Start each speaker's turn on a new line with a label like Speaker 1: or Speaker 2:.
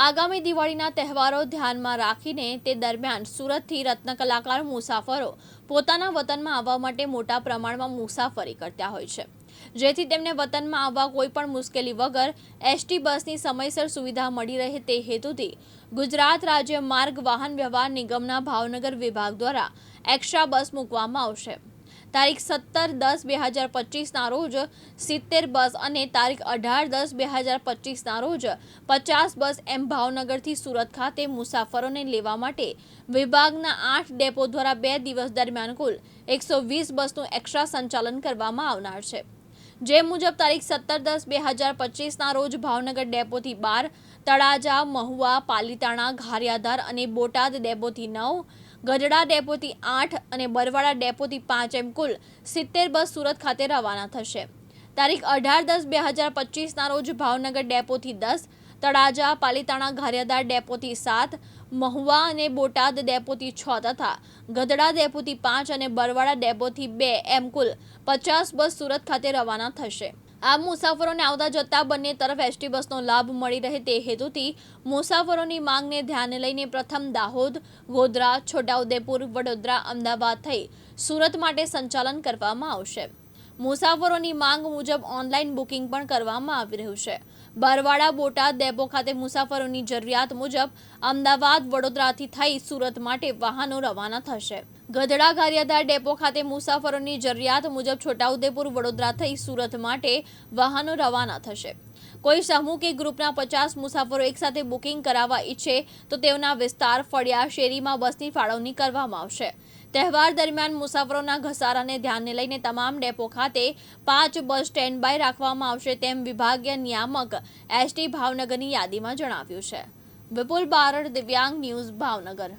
Speaker 1: આગામી દિવાળીના તહેવારો ધ્યાનમાં રાખીને તે દરમિયાન સુરતથી રત્નકલાકાર મુસાફરો પોતાના વતનમાં આવવા માટે મોટા પ્રમાણમાં મુસાફરી કરતા હોય છે. જેથી તેમને વતનમાં આવવા કોઈ પણ મુશ્કેલી વગર એસટી બસની સમયસર સુવિધા મળી રહે તે હેતુથી ગુજરાત રાજ્ય માર્ગ વાહન વ્યવહાર નિગમના ભાવનગર વિભાગ દ્વારા એક્સ્ટ્રા બસ મૂકવામાં આવશે. તારીખ સત્તર દસ બે હજાર પચીસના રોજ સિત્તેર બસ અને તારીખ અઢાર દસ બે હજાર પચીસના રોજ પચાસ બસ એમ ભાવનગરથી સુરત ખાતે મુસાફરોને લેવા માટે વિભાગના આઠ ડેપો દ્વારા બે દિવસ દરમિયાન કુલ એકસો વીસ બસનું એક્સ્ટ્રા સંચાલન કરવામાં આવનાર છે. જે મુજબ તારીખ સત્તર દસ બે હજાર પચીસના રોજ ભાવનગર ડેપોથી બાર, તળાજા, મહુવા, પાલીતાણા, ઘારિયાધાર અને બોટાદ ડેપોથી નવ ગઢડા ડેપોથી આઠ અને બરવાડા ડેપોથી પાંચ એમ કુલ સિત્તેર બસ સુરત ખાતે રવાના થશે. તારીખ અઢાર દસ બે હજાર પચીસના રોજ ભાવનગર ડેપોથી દસ, તળાજા, પાલીતાણા, ઘારિયાધાર ડેપોથી સાત, મહુવા અને બોટાદ ડેપોથી છ તથા ગઢડા ડેપોથી પાંચ અને બરવાડા ડેપોથી બે એમ કુલ પચાસ બસ સુરત ખાતે રવાના થશે. આ મુસાફરોને આવતા જતા બંને તરફ એસટી બસનો લાભ મળી રહે તે હેતુથી મુસાફરોની માંગને ધ્યાને લઈને પ્રથમ દાહોદ ગોધરા છોટાઉદેપુર, વડોદરા, અમદાવાદ થઈ સુરત માટે સંચાલન કરવામાં આવશે. મુસાફરોની માંગ મુજબ ઓનલાઈન બુકિંગ પણ કરવામાં આવી રહ્યું છે. બરવાડા બોટાદ, ડેપો ખાતે મુસાફરોની જરૂરિયાત મુજબ અમદાવાદ, વડોદરાથી થઈ સુરત માટે વાહનો રવાના થશે. ગઢડા ગારિયાધાર ડેપો ખાતે મુસાફરોની જરૂરિયાત મુજબ છોટાઉદેપુર વડોદરા થઈ સુરત માટે વાહનો રવાના થશે. કોઈ સમૂહ કે ગ્રુપના પચાસ મુસાફરો એકસાથે બુકિંગ કરાવવા ઈચ્છે તો તેઓના વિસ્તાર ફળિયા, શેરીમાં બસની ફાળવણી કરવામાં આવશે. તહેવાર દરમિયાન મુસાફરોના ઘસારાને ધ્યાને લઈને તમામ ડેપો ખાતે પાંચ બસ સ્ટેન્ડ બાય રાખવામાં આવશે તેમ વિભાગીય નિયામક એસટી ભાવનગરની યાદીમાં જણાવ્યું છે. વિપુલ બારડ, દિવ્યાંગ ન્યૂઝ ભાવનગર.